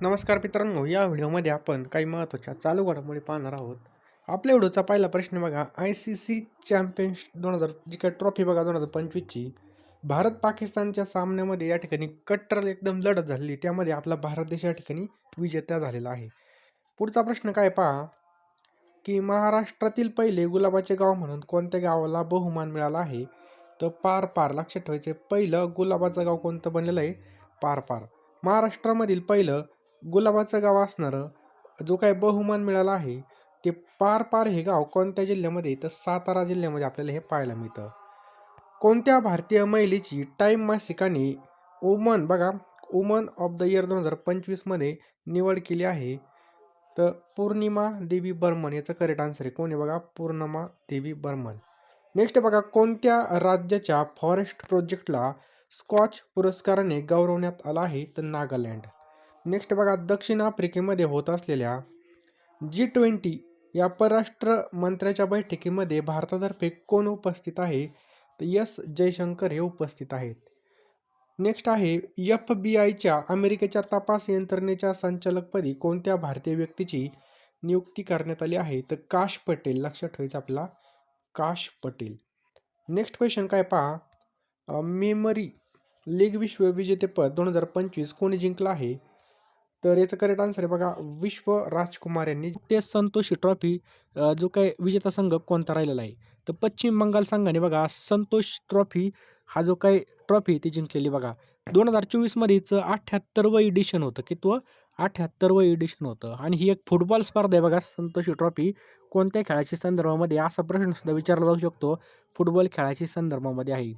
नमस्कार मित्रांनो या व्हिडिओमध्ये आपण काही महत्त्वाच्या चालू घडामोडी पाहणार आहोत. आपल्या व्हिडिओचा पहिला प्रश्न बघा. आय सी सी चॅम्पियन्स दोन हजार जी काय ट्रॉफी बघा दोन हजार पंचवीसची. भारत पाकिस्तानच्या सामन्यामध्ये या ठिकाणी कट्टर एकदम लढत झालेली. त्यामध्ये आपला भारत देश या ठिकाणी विजेता झालेला आहे. पुढचा प्रश्न काय पहा? की महाराष्ट्रातील पहिले गुलाबाचे गाव म्हणून कोणत्या गावाला बहुमान मिळाला आहे? तर पार पार लक्षात ठेवायचे पहिलं गुलाबाचं गाव कोणतं बनलेलं आहे? पार पार. महाराष्ट्रामधील पहिलं गुलाबाचं गाव असणारं जो काय बहुमान मिळाला आहे ते पार पार हे गाव कोणत्या जिल्ह्यामध्ये तर सातारा जिल्ह्यामध्ये आपल्याला हे पाहायला मिळतं. कोणत्या भारतीय महिलेची टाईम मासिकाने वुमन बघा वुमन ऑफ द इयर दोन हजार पंचवीसमध्ये निवड केली आहे तर पौर्णिमा देवी बर्मन याचं करेक्ट आन्सर आहे. कोण आहे बघा? पौर्णिमा देवी बर्मन. नेक्स्ट बघा कोणत्या राज्याच्या फॉरेस्ट प्रोजेक्टला स्कॉच पुरस्काराने गौरवण्यात आला आहे तर नागालँड. नेक्स्ट बघा दक्षिण आफ्रिकेमध्ये होत असलेल्या जी ट्वेंटी या परराष्ट्र मंत्र्याच्या बैठकीमध्ये भारतातर्फे कोण उपस्थित आहे? तर यस जयशंकर हे उपस्थित आहेत. नेक्स्ट आहे एफ बी आयच्या अमेरिकेच्या तपास यंत्रणेच्या संचालकपदी कोणत्या भारतीय व्यक्तीची नियुक्ती करण्यात आली आहे? तर काश पटेल लक्षात ठेवायचं आपला काश पटेल. नेक्स्ट क्वेश्चन काय पहा मेमरी लीग विश्वविजेतेपद दोन हजार पंचवीस कोणी जिंकलं आहे? तर याचं करेक्ट आन्सर आहे बघा विश्व राजकुमार यांनी ते संतोषी ट्रॉफी जो काही विजेता संघ कोणता राहिलेला आहे. तर पश्चिम बंगाल संघाने बघा संतोष ट्रॉफी हा जो काही ट्रॉफी ती जिंकलेली बघा. दोन हजार चोवीसमध्येच अठ्ठ्याहत्तरवं एडिशन होतं कितवं अठ्ठ्याहत्तरवं एडिशन होतं. आणि ही एक फुटबॉल स्पर्धा आहे बघा संतोषी ट्रॉफी कोणत्या खेळाच्या संदर्भामध्ये असा प्रश्नसुद्धा विचारला जाऊ शकतो फुटबॉल खेळाच्या संदर्भामध्ये आहे.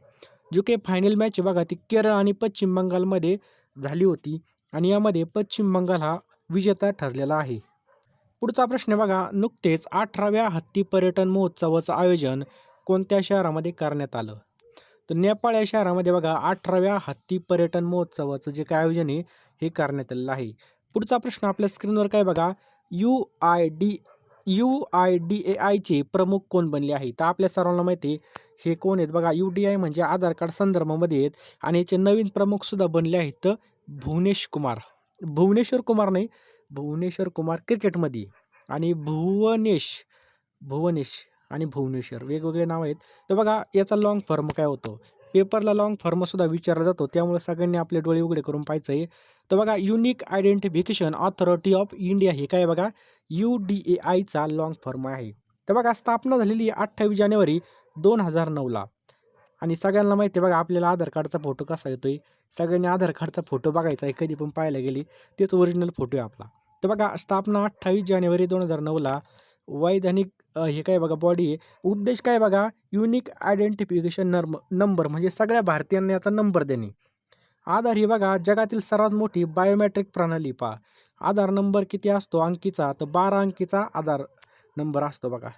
जो काही फायनल मॅच आहे बघा ती केरळ आणि पश्चिम बंगालमध्ये झाली होती. आणि यामध्ये पश्चिम बंगाल हा विजेता ठरलेला आहे. पुढचा प्रश्न बघा. नुकतेच अठराव्या हत्ती पर्यटन महोत्सवाचं आयोजन कोणत्या शहरामध्ये करण्यात आलं? तर नेपाळ या शहरामध्ये बघा अठराव्या हत्ती पर्यटन महोत्सवाचं जे काय आयोजन आहे हे करण्यात आलेलं आहे. पुढचा प्रश्न आपल्या स्क्रीनवर काय बघा. U I D U I D A आयचे प्रमुख कोण बनले आहे तर आपल्या सर्वांना माहिती आहे हे कोण आहेत? बघा यू डी आय म्हणजे आधार कार्ड संदर्भामध्ये आहेत आणि याचे नवीन प्रमुखसुद्धा बनले आहेत तर भुवनेश कुमार. भुवनेश्वर कुमार नाही भुवनेश्वर कुमार क्रिकेटमध्ये. आणि भुवनेश भुवनेश आणि भुवनेश्वर वेगवेगळे नाव आहेत. तर बघा याचा लाँग फॉर्म काय होतो? पेपरला लाँग फॉर्मसुद्धा विचारला जातो. त्यामुळे सगळ्यांनी आपले डोळे उघडे करून पाहायचं आहे. तर बघा unique identification authority of India हे काय बघा? यू डी ए आयचा लाँग फॉर्म आहे. तर बघा स्थापना झालेली अठ्ठावीस जानेवारी दोन हजार नऊला आणि सगळ्यांना माहिती आहे बघा आपल्याला आधार कार्डचा फोटो कसा येतोय? सगळ्यांनी आधार कार्डचा फोटो बघायचा आहे कधी पण पाहायला गेली तेच ओरिजिनल फोटो आहे आपला. तर बघा स्थापना अठ्ठावीस जानेवारी दोन हजार नऊला वैधानिक हे काय बघा बॉडी आहे. उद्देश काय बघा? युनिक आयडेंटिफिकेशन नर्म नंबर म्हणजे सगळ्या भारतीयांना याचा नंबर देणे. आधार ही बघा जगातील सर्वात मोठी बायोमॅट्रिक प्रणाली पहा. आधार नंबर किती असतो? अंकीचा तर बारा अंकीचा आधार नंबर असतो बघा.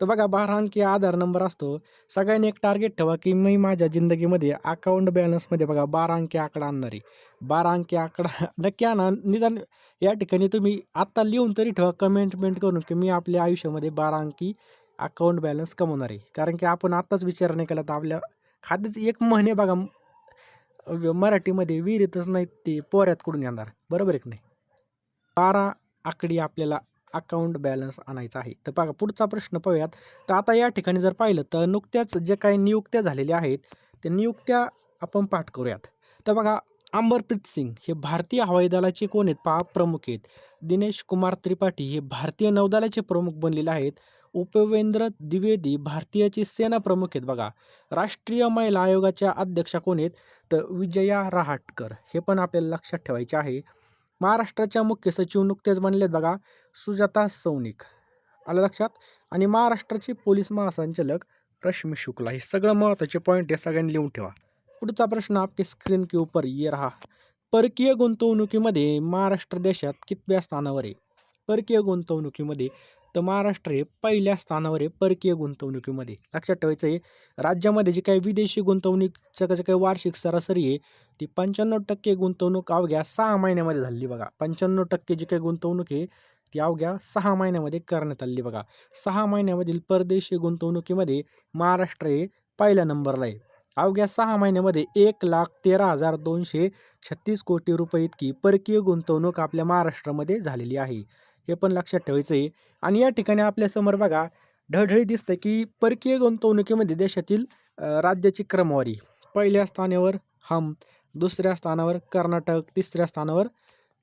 तर बघा बारा अंकी आधार नंबर असतो. सगळ्यांनी एक टार्गेट ठेवा की मी माझ्या जिंदगीमध्ये अकाउंट बॅलन्समध्ये बघा बारा अंकी आकडा आणणार आहे. बारा अंकी आकडा नक्की आणा. निदान या ठिकाणी तुम्ही आत्ता लिहून तरी ठेवा कमेंटमेंट करून की मी आपल्या आयुष्यामध्ये बारा अंकी अकाउंट बॅलन्स कमवणार आहे. कारण की आपण आत्ताच विचार नाही केला तर आपल्या खात्याचे एक महिने बघा मराठीमध्ये विहिरीतच नाही ते पोऱ्यात कुठून येणार. बरोबर आहे की नाही? बारा आकडी आपल्याला अकाउंट बॅलन्स आणायचा आहे. तर बघा पुढचा प्रश्न पाहूयात. तर आता या ठिकाणी जर पाहिलं तर नुकत्याच जे काही नियुक्त्या झालेल्या आहेत त्या नियुक्त्या आपण पाठ करूयात. तर बघा अंबरप्रीत सिंग हे भारतीय हवाई दलाचे कोण आहेत? पहा प्रमुख आहेत. दिनेश कुमार त्रिपाठी हे भारतीय नौदलाचे प्रमुख बनलेले आहेत. उपवेंद्र द्विवेदी भारतीयाचे सेना प्रमुख आहेत बघा. राष्ट्रीय महिला आयोगाच्या अध्यक्षा कोण आहेत? तर विजया रहाटकर. हे पण आपल्याला लक्षात ठेवायचे आहे. महाराष्ट्राच्या मुख्य सचिव नुकतेच बनलेत बघा सुजाता सौनिक. आलं लक्षात? आणि महाराष्ट्राचे पोलीस महासंचालक रश्मी शुक्ला. हे सगळं महत्त्वाचे पॉईंट हे सगळ्यांनी लिहून ठेवा. पुढचा प्रश्न आपके स्क्रीन के ऊपर ये रहा. परकीय गुंतवणुकीमध्ये महाराष्ट्र देशात कितव्या स्थानावर आहे? परकीय गुंतवणुकीमध्ये तर महाराष्ट्र हे पहिल्या स्थानावर आहे परकीय गुंतवणुकीमध्ये. लक्षात ठेवायचं आहे राज्यामध्ये जी काही विदेशी गुंतवणुकीचं जे काही वार्षिक सरासरी आहे ती पंच्याण्णव टक्के गुंतवणूक अवघ्या सहा महिन्यामध्ये झाली बघा. पंच्याण्णव टक्के जी काही गुंतवणूक आहे ती अवघ्या सहा महिन्यामध्ये करण्यात आली बघा. सहा महिन्यामधील परदेशी गुंतवणुकीमध्ये महाराष्ट्र हे पहिल्या नंबरला आहे. अवघ्या सहा महिन्यामध्ये एक लाख तेरा हजार दोनशे छत्तीस कोटी रुपये इतकी परकीय गुंतवणूक आपल्या महाराष्ट्रामध्ये झालेली आहे. हे पण लक्षात ठेवायचं आहे आणि या ठिकाणी आपल्यासमोर बघा ढळढळी दिसतं की परकीय गुंतवणुकीमध्ये देशातील राज्याची क्रमवारी. पहिल्या स्थानावर हम दुसऱ्या स्थानावर कर्नाटक तिसऱ्या स्थानावर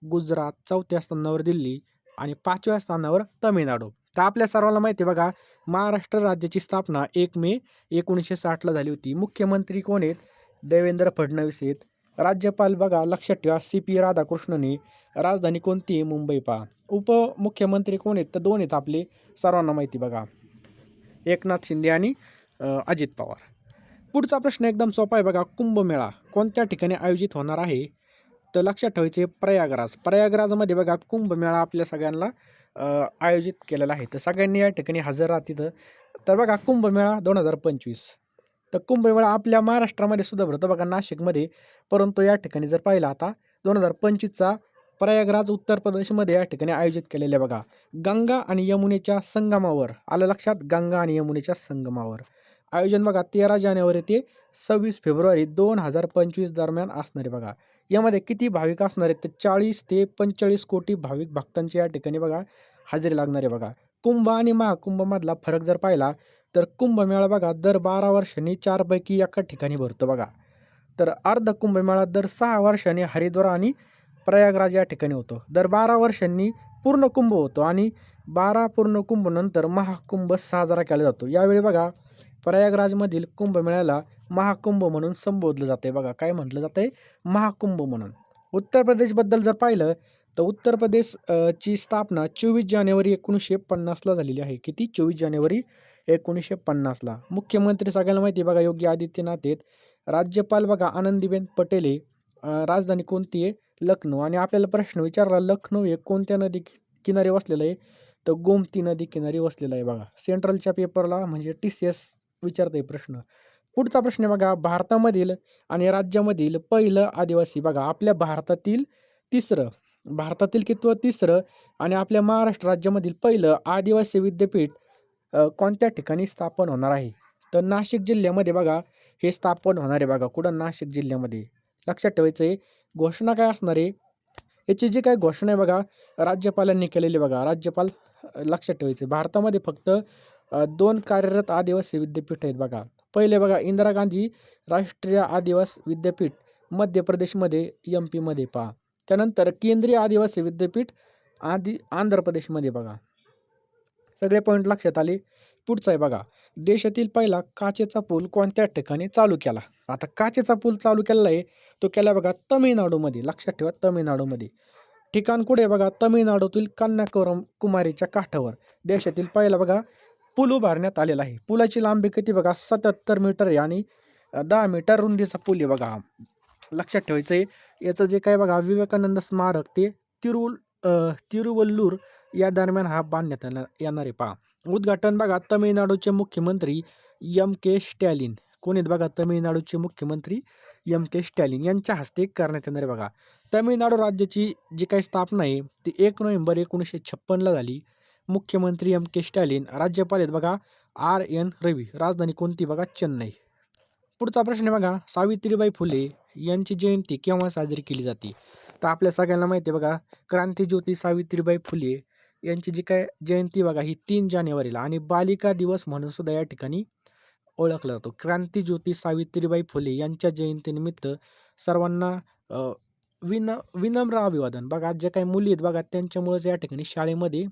गुजरात चौथ्या स्थानावर दिल्ली आणि पाचव्या स्थानावर तामिळनाडू. तर आपल्या सर्वांना माहिती आहे बघा महाराष्ट्र राज्याची स्थापना एक मे एकोणीसशे साठला झाली होती. मुख्यमंत्री कोण आहेत? देवेंद्र फडणवीस आहेत. राज्यपाल बघा लक्षात ठेवा सी पी राधाकृष्णने राजधानी कोणती? आहे मुंबई पहा. उपमुख्यमंत्री कोण आहेत? तर दोन आहेत आपले. सर्वांना माहिती बघा. एकनाथ शिंदे आणि अजित पवार. पुढचा प्रश्न एकदम सोपा आहे बघा. कुंभमेळा कोणत्या ठिकाणी आयोजित होणार आहे? तर लक्षात ठेवायचे प्रयागराज. प्रयागराजमध्ये बघा कुंभमेळा आपल्या सगळ्यांना आयोजित केलेला आहे. तर सगळ्यांनी या ठिकाणी हजर राहा तिथं. तर बघा कुंभमेळा दोन हजार पंचवीस. तर कुंभमेळा आपल्या महाराष्ट्रामध्ये सुद्धा भरतो. बघा नाशिकमध्ये परंतु या ठिकाणी जर पाहिलं आता दोन हजार पंचवीसचा प्रयागराज उत्तर प्रदेशमध्ये या ठिकाणी आयोजित केलेले बघा. गंगा आणि यमुनेच्या संगमावर आलं लक्षात? गंगा आणि यमुनेच्या संगमावर. आयोजन बघा तेरा जानेवारी ते सव्वीस फेब्रुवारी दोन हजार पंचवीस दरम्यान असणारे बघा. यामध्ये किती भाविक असणार आहेत? तर चाळीस ते पंचेचाळीस कोटी भाविक भक्तांची या ठिकाणी बघा हजेरी लागणारे बघा. कुंभ आणि महाकुंभमधला फरक जर पाहिला तर कुंभमेळा बघा दर बारा वर्षांनी चारपैकी एका ठिकाणी भरतो बघा. तर अर्ध कुंभमेळा दर सहा वर्षांनी हरिद्वार आणि प्रयागराज या ठिकाणी होतो. दर बारा वर्षांनी पूर्ण कुंभ होतो आणि बारा पूर्ण कुंभ नंतर महाकुंभ साजरा केला जातो. यावेळी बघा प्रयागराजमधील कुंभमेळ्याला महाकुंभ म्हणून संबोधलं जाते बघा. काय म्हटलं जातंय? महाकुंभ म्हणून. उत्तर प्रदेशबद्दल जर पाहिलं तर उत्तर प्रदेश ची स्थापना चोवीस जानेवारी एकोणीसशे पन्नासला झालेली आहे. किती? चोवीस जानेवारी एकोणीसशे पन्नासला. मुख्यमंत्री सगळ्यांना माहिती आहे बघा योगी आदित्यनाथ आहेत. राज्यपाल बघा आनंदीबेन पटेल आहे. राजधानी कोणती आहे? लखनौ. आणि आपल्याला प्रश्न विचारला लखनौ हे कोणत्या नदी किनारी वसलेलं आहे? तर गोमती नदी किनारी वसलेलं आहे बघा. सेंट्रलच्या पेपरला म्हणजे टी सी एस विचारते प्रश्न. पुढचा प्रश्न बघा भारतामधील आणि राज्यामधील पहिलं आदिवासी बघा आपल्या भारतातील तिसरं. भारतातील कितवं? तिसरं. आणि आपल्या महाराष्ट्र राज्यामधील पहिलं आदिवासी विद्यापीठ कोणत्या ठिकाणी स्थापन होणार आहे? तर नाशिक जिल्ह्यामध्ये बघा हे स्थापन होणार आहे बघा. कुठं? नाशिक जिल्ह्यामध्ये. लक्षात ठेवायचं आहे घोषणा काय असणार आहे? याची जी काय घोषणा आहे बघा राज्यपालांनी केलेली बघा. राज्यपाल लक्षात ठेवायचं भारतामध्ये फक्त दोन कार्यरत आदिवासी विद्यापीठ आहेत बघा. पहिले बघा इंदिरा गांधी राष्ट्रीय आदिवासी विद्यापीठ मध्य प्रदेशमध्ये एम पीमध्ये पहा. त्यानंतर केंद्रीय आदिवासी विद्यापीठ आदि आंध्र प्रदेशमध्ये बघा. सगळे पॉईंट लक्षात आले. पुढचं आहे बघा. देशातील पहिला काचेचा पूल कोणत्या ठिकाणी चालू केला? आता काचेचा पूल चालू केलेला आहे. तो केला बघा तमिळनाडूमध्ये. लक्षात ठेवा तमिळनाडूमध्ये. ठिकाण कुठे बघा? तमिळनाडूतील कन्याकुरम कुमारीच्या काठावर. देशातील पहिला बघा पूल उभारण्यात आलेला आहे. पुलाची लांबी किती बघा? सत्याहत्तर मीटर आहे आणि दहा मीटर रुंदीचा पूल आहे बघा. लक्षात ठेवायचं आहे याचं जे काय बघा विवेकानंद स्मारक ते तिरुल तिरुवल्लूर या दरम्यान हा बांधण्यात येणार येणार आहे. पहा उद्घाटन बघा तमिळनाडूचे मुख्यमंत्री एम के स्टॅलिन. कोण आहेत बघा तमिळनाडूचे मुख्यमंत्री एम के स्टॅलिन? यांच्या हस्ते करण्यात येणार आहे बघा. तमिळनाडू राज्याची जी काही स्थापना आहे ती एक नोव्हेंबर एकोणीसशे छप्पनला झाली. मुख्यमंत्री एम के स्टॅलिन राज्यपाल आहेत बघा आर एन रवी. राजधानी कोणती बघा? चेन्नई. पुढचा प्रश्न आहे बघा सावित्रीबाई फुले यांची जयंती केव्हा साजरी केली जाते? तर आपल्या सगळ्यांना माहिती आहे बघा क्रांतीज्योती सावित्रीबाई फुले यांची जी काय जयंती बघा ही तीन जानेवारीला आणि बालिका दिवस म्हणून सुद्धा या ठिकाणी ओळखला जातो. क्रांतीज्योती सावित्रीबाई फुले यांच्या जयंतीनिमित्त सर्वांना विन विनम्र अभिवादन. बघा जे ज्या काही मुली आहेत बघा त्यांच्यामुळेच या ठिकाणी शाळेमध्ये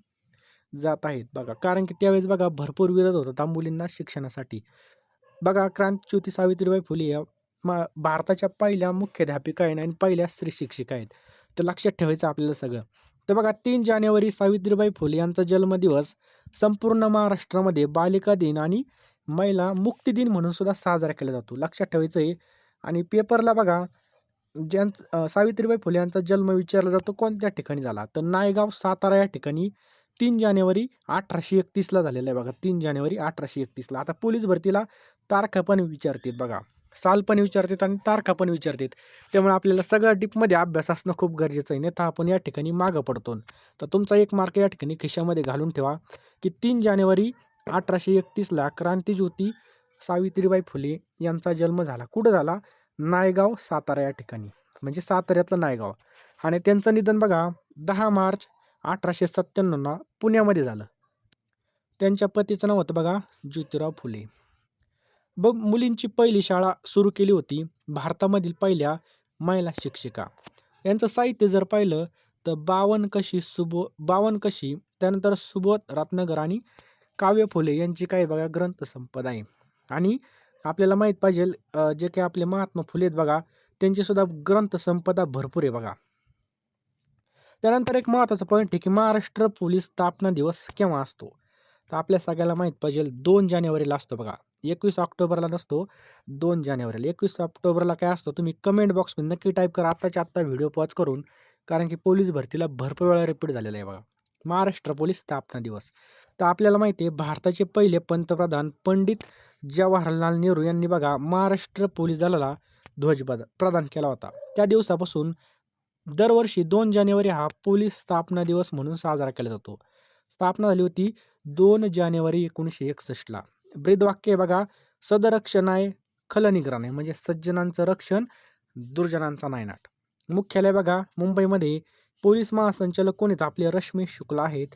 जात आहेत बघा. कारण की त्यावेळेस बघा भरपूर विरोध होता मुलींना शिक्षणासाठी. बघा क्रांतीज्योती सावित्रीबाई फुले या मा भारताच्या पहिल्या मुख्याध्यापिका आहेत आणि पहिल्या स्त्री शिक्षिका आहेत. तर लक्षात ठेवायचं आपल्याला सगळं. तर बघा तीन जानेवारी सावित्रीबाई फुले यांचा जन्मदिवस संपूर्ण महाराष्ट्रामध्ये बालिका दिन आणि महिला मुक्ती दिन म्हणून सुद्धा साजरा केला जातो. लक्षात ठेवायचं आहे. आणि पेपरला बघा ज्यां सावित्रीबाई फुले यांचा जन्म विचारला जातो कोणत्या ठिकाणी झाला? तर नायगाव सातारा या ठिकाणी तीन जानेवारी अठराशे एकतीसला झालेला आहे बघा. तीन जानेवारी अठराशे एकतीसला. आता पोलीस भरतीला तारखा पण विचारतात बघा. साल पण विचारतात आणि तारखा पण विचारतात. त्यामुळे आपल्याला सगळं डीपमध्ये अभ्यास असणं खूप गरजेचं आहे. नाही तर आपण या ठिकाणी मागं पडतो. तर तुमचा एक मार्क या ठिकाणी खिशामध्ये घालून ठेवा की तीन जानेवारी अठराशे एकतीसला क्रांतीज्योती सावित्रीबाई फुले यांचा जन्म झाला. कुठं झाला? नायगाव सातारा या ठिकाणी. म्हणजे साताऱ्यातलं नायगाव. आणि त्यांचं निधन बघा दहा मार्च अठराशे सत्त्याण्णवला पुण्यामध्ये झालं. त्यांच्या पतीचं नाव होतं बघा ज्योतिराव फुले. बघ मुलींची पहिली शाळा सुरू केली होती. भारतामधील पहिल्या महिला शिक्षिका. यांचं साहित्य जर पाहिलं तर बावन कशी सुबो बावन कशी त्यानंतर सुबोध रत्नगर आणि काव्य फुले यांची काही बघा ग्रंथसंपदा आहे. आणि आपल्याला माहीत पाहिजे जे काही आपले महात्मा फुले आहेत बघा त्यांची सुद्धा ग्रंथसंपदा भरपूर आहे बघा. त्यानंतर एक महत्त्वाचा पॉईंट आहे की महाराष्ट्र पोलीस स्थापना दिवस केव्हा असतो? तर आपल्या सगळ्याला माहीत पाहिजे दोन जानेवारीला असतो बघा. एकवीस ऑक्टोबरला नसतो दोन जानेवारीला. एकवीस ऑक्टोबरला काय असतं तुम्ही कमेंट बॉक्समध्ये नक्की टाईप करा. आत्ताच्या आत्ता व्हिडिओ पॉज करून कारण की पोलीस भरतीला भरपूर वेळा रिपीट झालेला आहे बघा. महाराष्ट्र पोलीस स्थापना दिवस. तर आपल्याला माहिती आहे भारताचे पहिले पंतप्रधान पंडित जवाहरलाल नेहरू यांनी बघा महाराष्ट्र पोलीस दलाला ध्वज प्रदान केला होता. त्या दिवसापासून दरवर्षी दोन जानेवारी हा पोलीस स्थापना दिवस म्हणून साजरा केला जातो. स्थापना झाली होती दोन जानेवारी एकोणीसशे एकसष्टला ब्रीदवाक्य आहे बघा सदरक्षणाय खलनिग्रहण आहे म्हणजे सज्जनांचं रक्षण दुर्जनांचा नायनाट. मुख्यालय बघा मुंबईमध्ये पोलीस महासंचालक कोण आहेत? आपले रश्मी शुक्ला आहेत.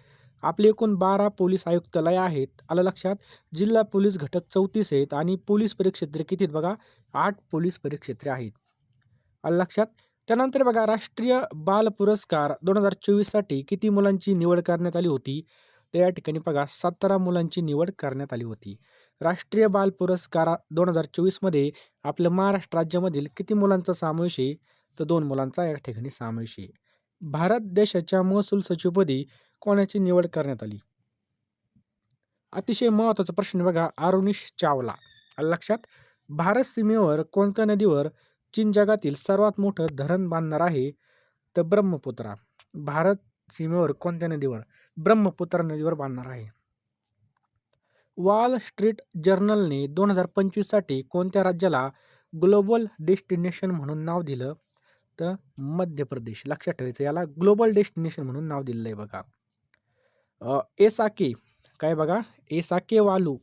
आपले एकूण बारा पोलीस आयुक्तालय आहेत. आलं लक्षात जिल्हा पोलीस घटक चौतीस आहेत आणि पोलीस परिक्षेत्रे किती आहेत बघा? आठ पोलीस परिक्षेत्रे आहेत. आलं लक्षात? त्यानंतर बघा राष्ट्रीय बाल पुरस्कार दोन हजार चोवीससाठी किती मुलांची निवड करण्यात आली होती? तर या ठिकाणी बघा सतरा मुलांची निवड करण्यात आली होती. राष्ट्रीय बाल पुरस्कार दोन हजार चोवीसमध्ये आपल्या महाराष्ट्र राज्यामधील किती मुलांचा समावेश आहे? तर दोन मुलांचा या ठिकाणी समावेश आहे. भारत देशाच्या महसूल सचिवपदी कोणाची निवड करण्यात आली? अतिशय महत्त्वाचा प्रश्न बघा अरुणिश चावला. लक्षात भारत सीमेवर कोणत्या नदीवर चीन जगातील सर्वात मोठं धरण बांधणार आहे? तर ब्रह्मपुत्रा. भारत सीमेवर कोणत्या नदीवर? ब्रह्मपुत्र नदीवर बांधणार आहे. वॉल स्ट्रीट जर्नलने दोन हजार पंचवीससाठी कोणत्या राज्याला ग्लोबल डेस्टिनेशन म्हणून नाव दिलं? तर मध्य प्रदेश. लक्षात ठेवायचं याला ग्लोबल डेस्टिनेशन म्हणून नाव दिलेलं आहे बघा. ए एसाके. काय बघा? एसाके वालू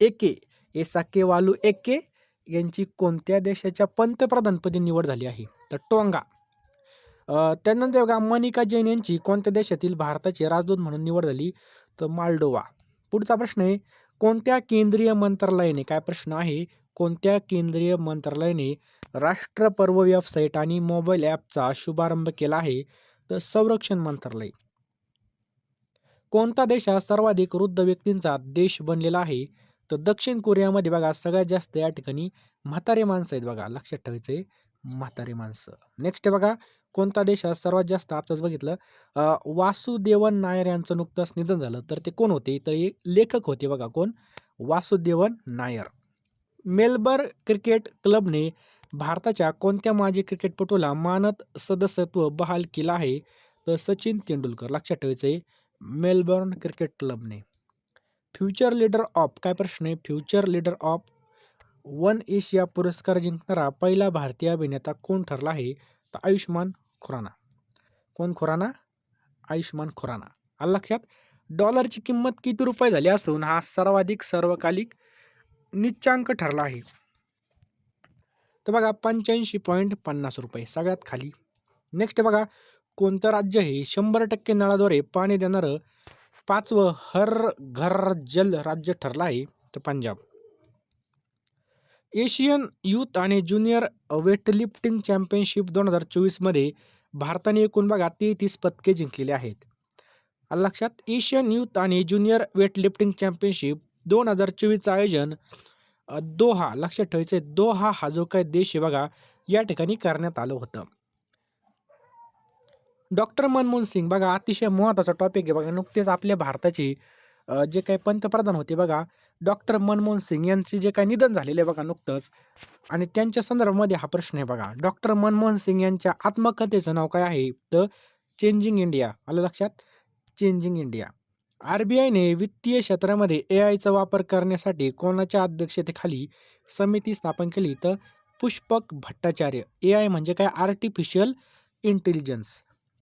एके. एसाके वालू एके यांची कोणत्या देशाच्या पंतप्रधानपदी निवड झाली आहे? तर टोंगा. त्यानंतर बघा मनिका जैन यांची कोणत्या देशातील भारताचे राजदूत म्हणून निवड झाली? तर माल्डोवा पुढचा प्रश्न आहे कोणत्या केंद्रीय मंत्रालयाने काय प्रश्न आहे? कोणत्या केंद्रीय मंत्रालयाने राष्ट्रपर्व वेबसाईट आणि मोबाईल ॲपचा शुभारंभ केला आहे? तर संरक्षण मंत्रालय. कोणता देश हा सर्वाधिक वृद्ध व्यक्तींचा देश बनलेला आहे? तर दक्षिण कोरियामध्ये बघा सगळ्यात जास्त या ठिकाणी म्हातारे माणसं आहेत बघा लक्षात ठेवायचं आहे म्हातारे माणसं. नेक्स्ट बघा कोणता देश हा सर्वात जास्त आताच बघितलं? वासुदेवन नायर यांचं नुकतंच निधन झालं. तर ते कोण होते? तर लेखक होते बघा कोण? वासुदेवन नायर. मेलबर्न क्रिकेट क्लबने भारताच्या कोणत्या माजी क्रिकेटपटूला मानद सदस्यत्व बहाल केलं आहे? तर सचिन तेंडुलकर लक्षात ठेवायचं आहे मेलबर्न क्रिकेट क्लबने. फ्युचर लीडर ऑफ काय प्रश्न आहे? Future leader of one Asia पुरस्कार जिंकणारा पहिला भारतीय अभिनेता कोण ठरला आहे? तर आयुष्मान खुराना. कोण खुराना? आयुष्मान खुराना. आलं लक्षात डॉलरची किंमत किती रुपये झाली असून हा सर्वाधिक सर्वकालिक निच्चांक ठरला आहे. तर बघा पंच्याऐंशी पॉईंट पन्नास रुपये सगळ्यात खाली. नेक्स्ट बघा कोणतं राज्य हे शंभर टक्के नळाद्वारे पाणी देणारं पाचवं हर घर जल राज्य ठरलं आहे तर पंजाब. एशियन यूथ आणि ज्युनियर वेटलिफ्टिंग चॅम्पियनशिप दोन हजार चोवीसमध्ये भारताने एकूण बघा तेहतीस पदके जिंकलेली आहेत. लक्षात एशियन यूथ आणि ज्युनियर वेटलिफ्टिंग चॅम्पियनशिप दोन हजार चोवीसचं आयोजन दोहा लक्षात ठेवायचं आहे दोहा हा जो काही देश आहे बघा या ठिकाणी करण्यात आलं होतं. डॉक्टर मनमोहन सिंग बघा अतिशय महत्त्वाचा टॉपिक आहे बघा नुकतेच आपल्या भारताची जे काही पंतप्रधान होते बघा डॉक्टर मनमोहन सिंग यांचे जे काही निधन झालेले आहे बघा नुकतंच आणि त्यांच्या संदर्भामध्ये हा प्रश्न आहे बघा. डॉक्टर मनमोहन सिंग यांच्या आत्मकथेचं नाव काय आहे? तर चेंजिंग इंडिया. आलं लक्षात? Changing India. आर बी आयने वित्तीय क्षेत्रामध्ये ए आयचा वापर करण्यासाठी कोणाच्या अध्यक्षतेखाली समिती स्थापन केली? तर पुष्पक भट्टाचार्य. ए आय म्हणजे काय? Artificial intelligence